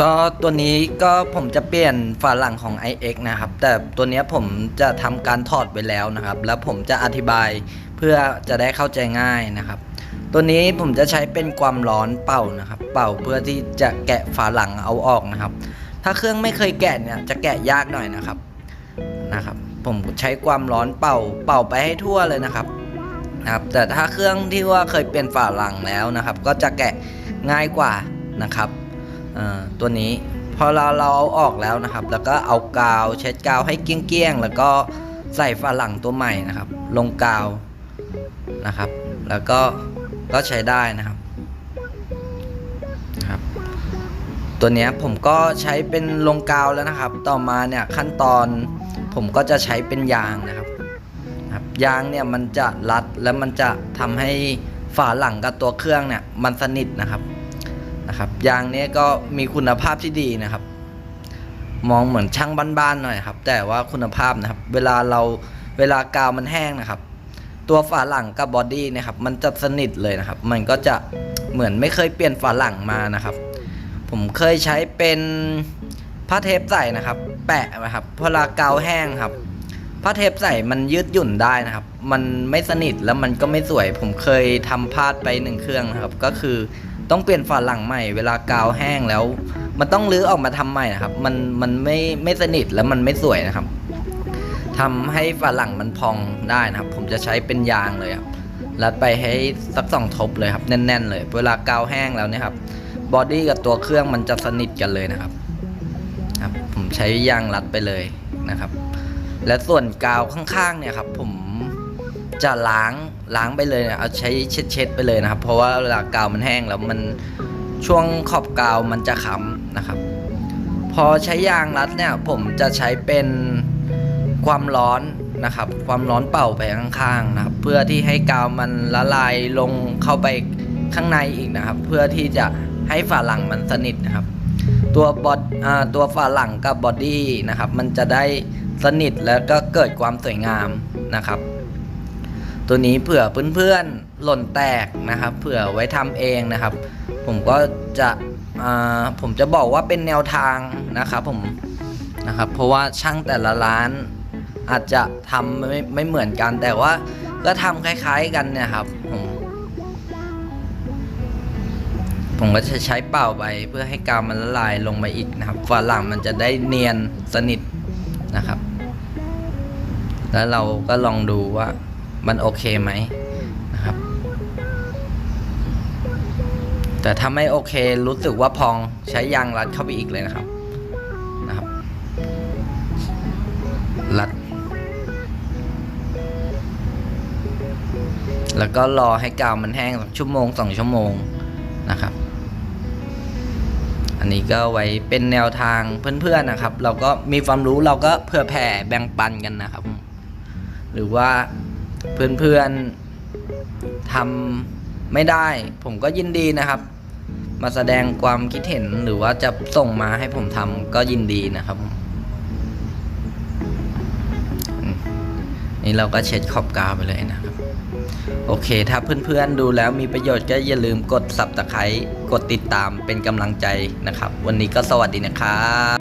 ก็ตัวนี้ก็ผมจะเปลี่ยนฝาหลังของ iX นะครับ แต่ตัวนี้ผมจะทำการถอดไปแล้วนะครับ แล้วผมจะอธิบายเพื่อจะได้เข้าใจง่ายนะครับ ตัวนี้ผมจะใช้เป็นความร้อนเป่านะครับ เป่าเพื่อที่จะแกะฝาหลังเอาออกนะครับ ถ้าเครื่องไม่เคยแกะเนี่ยจะแกะยากหน่อยนะครับนะครับ ผมใช้ความร้อนเป่าเป่าไปให้ทั่วเลยนะครับนะครับ แต่ถ้าเครื่องที่ว่าเคยเปลี่ยนฝาหลังแล้วนะครับ ก็จะแกะง่ายกว่านะครับ ตัวนี้พอเราเราเอาออกแล้วนะครับ แล้วก็เอากาวเช็ดกาวให้เกี้ยงๆแล้วก็ใส่ฝาหลังตัวใหม่นะครับ ลงกาวนะครับ แล้วก็ก็ใช้ได้นะครับนะครับ ตัวนี้ผมก็ใช้เป็นลงกาวแล้วนะครับ ต่อมาเนี่ยขั้นตอนผมก็จะใช้เป็นยางนะครับครับยางเนี่ยมันจะรัดแล้วมันจะทำให้ฝาหลังกับตัวเครื่องเนี่ยมันสนิทนะครับ นะครับ ยางนี้ก็มีคุณภาพที่ดีนะครับ มองเหมือนช่างบ้านๆหน่อยครับ แต่ว่าคุณภาพนะครับ เวลาเราเวลากาวมันแห้งนะครับ ตัวฝาหลังกับบอดี้นะครับ มันจะสนิทเลยนะครับ มันก็จะเหมือนไม่เคยเปลี่ยนฝาหลังมานะครับ ผมเคยใช้เป็นผ้าเทปใส่นะครับ แปะนะครับพอเวลากาวแห้งครับผ้าเทปใส่มันยืดหยุ่นได้นะครับ มันไม่สนิทแล้วมันก็ไม่สวย ผมเคยทำพลาดไปหนึ่งเครื่องนะครับ ก็คือ ต้องเปลี่ยนฝาหลังใหม่เวลากาวแห้งแล้ว มันต้องรื้อออกมาทำใหม่นะครับ มันมันไม่ไม่สนิทแล้วมันไม่สวยนะครับทำให้ฝาหลังมันพองได้นะครับ ผมจะใช้เป็นยางเลยครับรัดไปให้สักสองทบเลยครับแน่น ๆ เลย เวลากาวแห้งแล้วเนี่ยครับบอดี้กับตัวเครื่องมันจะสนิทกันเลยนะครับครับ ผมใช้ยางรัดไปเลยนะครับ และส่วนกาวข้างๆเนี่ยครับ ผม จะล้างล้างไปเลยนะเอาใช้เช็ดๆไปเลยนะครับ เพราะว่าเวลากาวมันแห้งแล้วมันช่วงขอบกาวมันจะค้ำนะครับ พอใช้ยางรัดเนี่ยผมจะใช้เป็นความร้อนนะครับ ความร้อนเป่าไปข้างๆนะครับ เพื่อที่ให้กาวมันละลายลงเข้าไปข้างในอีกนะครับ เพื่อที่จะให้ฝาหลังมันสนิทนะครับ ตัวบอดอตัวฝาหลังกับบอดี้นะครับ มันจะได้สนิทแล้วก็เกิดความสวยงามนะครับ ตัวนี้เผื่อเพื่อนๆหล่นแตกนะครับ เผื่อไว้ทำเองนะครับ ผมก็จะผมจะบอกว่าเป็นแนวทางนะครับผมนะครับ เพราะว่าช่างแต่ละร้านอาจจะทำไม่ไม่เหมือนกัน แต่ว่าก็ทำคล้าย ๆกันเนี่ยครับผมผมก็จะใช้เป่าไปเพื่อให้กาวมันละลายลงมาอีกนะครับฝาหลังมันจะได้เนียนสนิทนะครับ แล้วเราก็ลองดูว่า มันโอเคไหมนะครับ แต่ถ้าไม่โอเครู้สึกว่าพองใช้ยางรัดเข้าไปอีกเลยนะครับนะครับ รัด แล้วก็รอให้กาวมันแห้งสักชั่วโมงสองชั่วโมงนะครับ อันนี้ก็ไว้เป็นแนวทางเพื่อนๆนะครับ เราก็มีความรู้เราก็เผื่อแผ่แบ่งปันกันนะครับ หรือว่า เพื่อนๆทำไม่ได้ ผมก็ยินดีนะครับ มาแสดงความคิดเห็นหรือว่าจะส่งมาให้ผมทำก็ยินดีนะครับ นี่เราก็เช็ดขอบกาวไปเลยนะครับ โอเค ถ้าเพื่อนๆดูแล้วมีประโยชน์ก็อย่าลืมกด subscribe กดติดตามเป็นกำลังใจนะครับ วันนี้ก็สวัสดีนะครับ